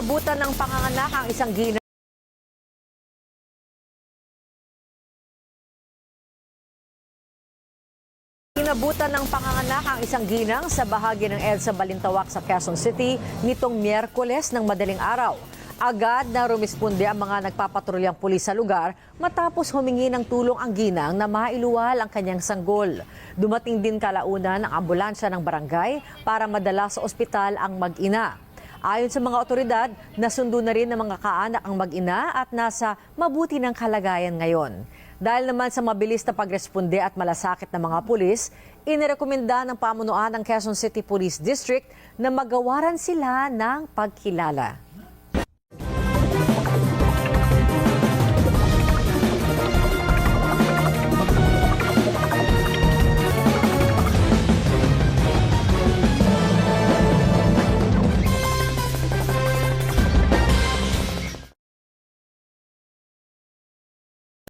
Inabutan ng panganganak ang isang gina. Inabutan ng panganganak ang isang ginang sa bahagi ng EDSA Balintawak sa Quezon City nitong Miyerkules ng madaling araw. Agad na rumisponde ang mga nagpapatrulyang pulis sa lugar matapos humingi ng tulong ang ginang na mailuwal ang kanyang sanggol. Dumating din kalaunan ang ambulansya ng barangay para madala sa ospital ang mag-ina. Ayon sa mga otoridad, nasundo na rin ng mga kaanak ang mag-ina at nasa mabuti ng kalagayan ngayon. Dahil naman sa mabilis na pagresponde at malasakit ng mga pulis, inirekomenda ng pamunuan ng Quezon City Police District na magawaran sila ng pagkilala.